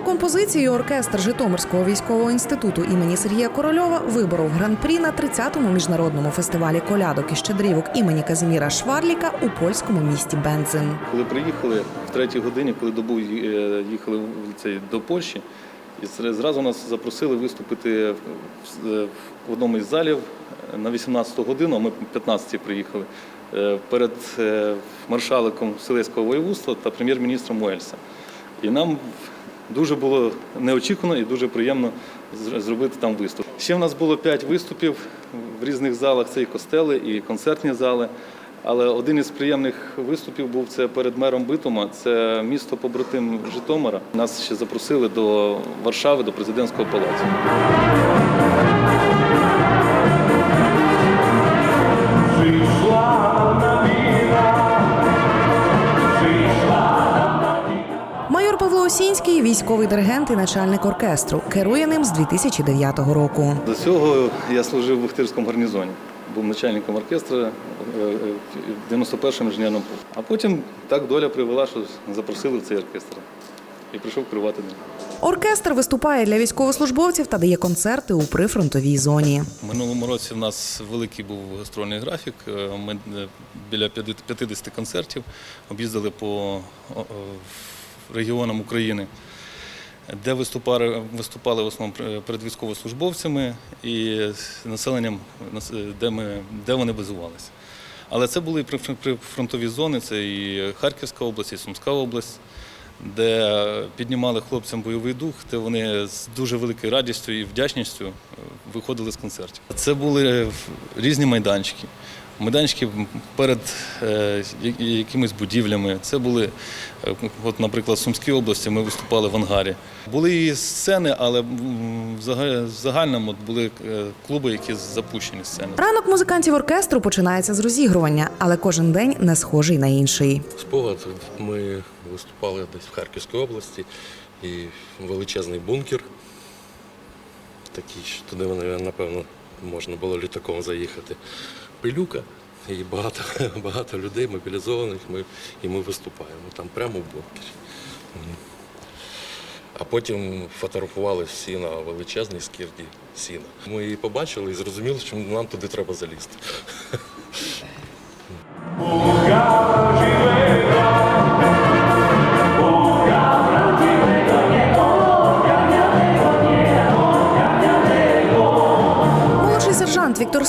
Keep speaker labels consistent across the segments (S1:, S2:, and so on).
S1: Своєю композицією оркестр Житомирського військового інституту імені Сергія Корольова виборов гран-прі на 30-му міжнародному фестивалі колядок і щедрівок імені Казіміра Шварліка у польському місті Бенцин.
S2: Коли приїхали в третій годині, коли добу е, їхали в цей до Польщі, і зразу нас запросили виступити в- одному із залів на 18 годину, ми 15 приїхали е, перед е, маршаликом Селезького воєводства та прем'єр-міністром Уельса. І нам дуже було неочікувано і дуже приємно зр- зробити там виступ. Ще в нас було п'ять виступів в різних залах. Це і костели, і концертні зали. Але один із приємних виступів був це перед мером Битума. Це місто побратим Житомира. Нас ще запросили до Варшави, до президентського палацу.
S1: Військовий диригент і начальник оркестру. Керує ним з 2009 року.
S2: До цього я служив в Бухтирському гарнізоні. Був начальником оркестра е, е, в 91-му інженерному полку. А потім так доля привела, що запросили в цей оркестр. І прийшов керувати ним.
S1: Оркестр виступає для військовослужбовців та дає концерти у прифронтовій зоні.
S2: Минулому році в нас великий був гастрольний графік. Е, Ми біля 50 концертів об'їздили по регіонам України, де виступали, виступали в основному перед військовослужбовцями і населенням, нас- де, ми, де вони базувалися. Але це були прифронтові зони, це і Харківська область, і Сумська область, де піднімали хлопцям бойовий дух, де вони з дуже великою радістю і вдячністю е, виходили з концертів. Це були різні майданчики. Майданчики перед е, якимись будівлями. Це були, е, от, наприклад, в Сумській області ми виступали в ангарі. Були і сцени, але в загальному були е, клуби, які запущені сцени.
S1: Ранок музикантів оркестру починається з розігрування, але кожен день не схожий на інший.
S3: Спогад ми виступали десь в Харківській області і величезний бункер. Такий, що туди вони, напевно, можна було літаком заїхати. Пилюка і багато, багато людей мобілізованих, ми, і ми виступаємо там прямо в бункері. А потім фотографували всі на величезній скірді сіна. Ми її побачили і зрозуміли, що нам туди треба залізти.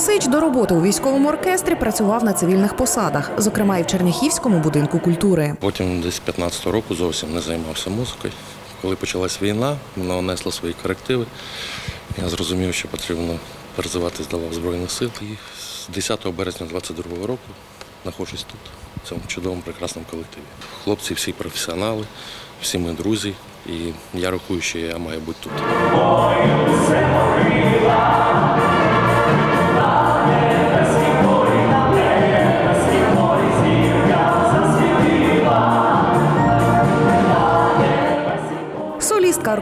S1: Сич до роботи у військовому оркестрі працював на цивільних посадах, зокрема і в Черняхівському будинку культури.
S3: Потім десь 15-го року зовсім не займався музикою. Коли почалась війна, вона внесла свої корективи. Я зрозумів, що потрібно перезиватись до Збройних сил. І з 10 березня 22-го року знаходжусь тут, в цьому чудовому, прекрасному колективі. Хлопці всі професіонали, всі ми друзі, і я рахую, що я маю бути тут.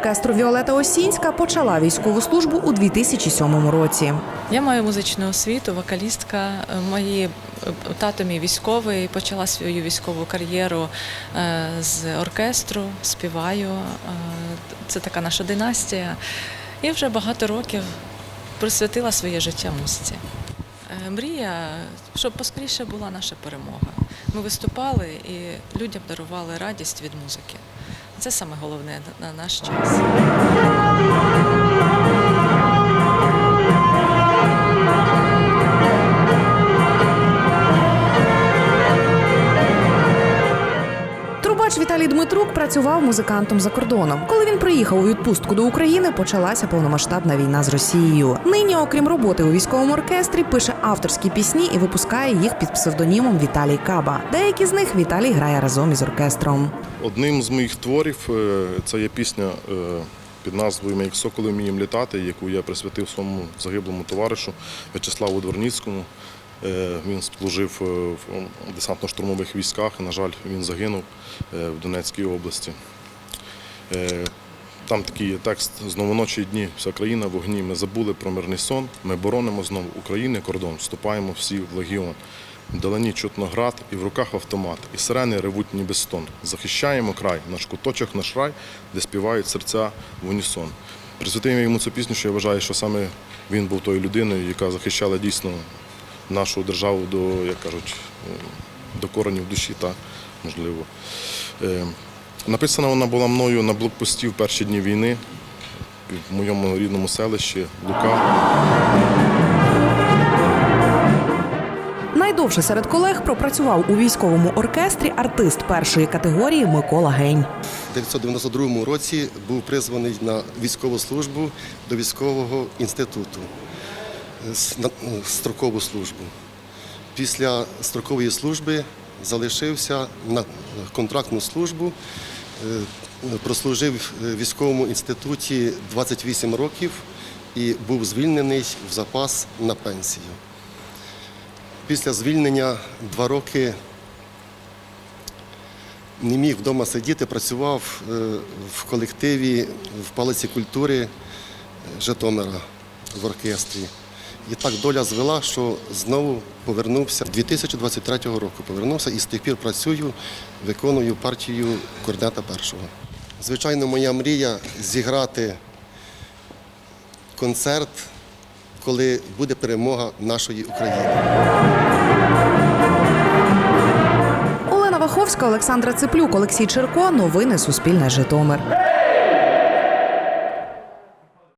S1: Оркестру Віолета Осінська почала військову службу у 2007 році.
S4: Я маю музичну освіту, вокалістка. Мої е, тато мій військовий почала свою військову кар'єру е, з оркестру, співаю. Е, Це така наша династія. І вже багато років присвятила своє життя музиці. Е, Мрія, щоб поскоріше була наша перемога. Ми виступали і людям дарували радість від музики. Це саме головне на наш час.
S1: Дмитрук працював музикантом за кордоном. Коли він приїхав у відпустку до України, почалася повномасштабна війна з Росією. Нині, окрім роботи у військовому оркестрі, пише авторські пісні і випускає їх під псевдонімом Віталій Каба. Деякі з них Віталій грає разом із оркестром.
S5: Одним з моїх творів е, це є пісня е, під назвою «Ми як соколи вміємо літати, яку я присвятив своєму загиблому товаришу В'ячеславу Дворніцькому. Е, Він служив е, в десантно-штурмових військах. На жаль, він загинув е, в Донецькій області. Там такий текст знову ночі дні, вся країна в вогні. Ми забули про мирний сон. Ми боронимо знову України, кордон, вступаємо всі в легіон. Вдалині чутно град, і в руках автомат, і сирени ревуть ніби стон. Захищаємо край, наш куточок, наш рай, де співають серця в унісон. Присвятив йому цю пісню, що я вважаю, що саме він був тою людиною, яка захищала дійсно нашу державу до, як кажуть, до коренів душі, так, можливо. Е, Написана вона була мною на блокпості в перші дні війни в моєму рідному селищі Лука.
S1: Найдовше серед колег пропрацював у військовому оркестрі артист першої категорії Микола Гень.
S6: У 1992 році був призваний на військову службу до військового інституту, строкову службу. Після строкової служби залишився на контрактну службу, е, прослужив в військовому інституті 28 років і був звільнений в запас на пенсію. Після звільнення два роки не міг вдома сидіти, працював е, в колективі в палиці культури е, Житомира в оркестрі. І так доля звела, що знову повернувся 2023 року. Повернувся і з тих пір працюю, виконую партію корнета першого. Звичайно, моя мрія зіграти концерт, коли буде перемога нашої України.
S1: Олена Ваховська, Олександра Циплюк, Олексій Черко. Новини Суспільне Житомир.